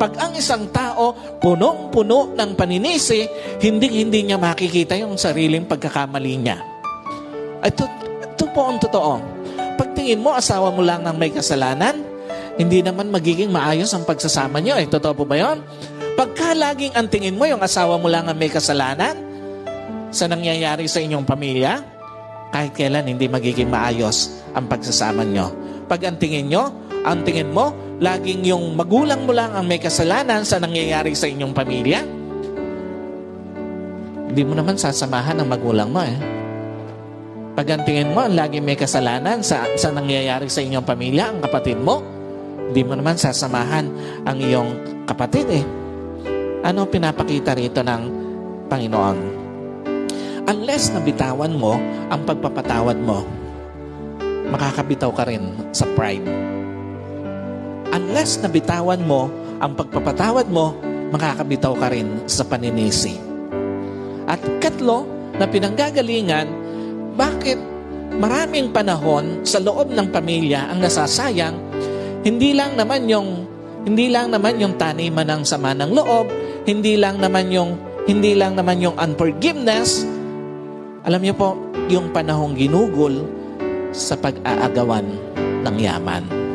Pag ang isang tao punong-puno ng paninisi, hindi-hindi niya makikita yung sariling pagkakamali niya. Ito, ito po ang totoo. Pagtingin mo, asawa mo lang ang may kasalanan, hindi naman magiging maayos ang pagsasama niyo. Eh, totoo po ba yun? Pagka laging ang tingin mo, yung asawa mo lang ang may kasalanan sa nangyayari sa inyong pamilya, kahit kailan hindi magiging maayos ang pagsasama niyo. Pag ang tingin nyo, ang tingin mo, laging yung magulang mo lang ang may kasalanan sa nangyayari sa inyong pamilya, hindi mo naman sasamahan ang magulang mo eh. Pag ang tingin mo, lagi may kasalanan sa, sa nangyayari sa inyong pamilya, ang kapatid mo, hindi mo naman sasamahan ang iyong kapatid eh. Ano ang pinapakita rito ng Panginoon? Unless nabitawan mo ang pagpapatawad mo, makakabitaw ka rin sa pride. Unless nabitawan mo ang pagpapatawad mo, makakabitaw ka rin sa paninisi. At katlo, na pinanggagalingan, bakit maraming panahon sa loob ng pamilya ang nasasayang, hindi lang naman yung hindi lang naman yung taniman ng sama ng loob, hindi lang naman yung hindi lang naman yung unforgiveness. Alam niyo po, yung panahong ginugol sa pag-aagawan ng yaman.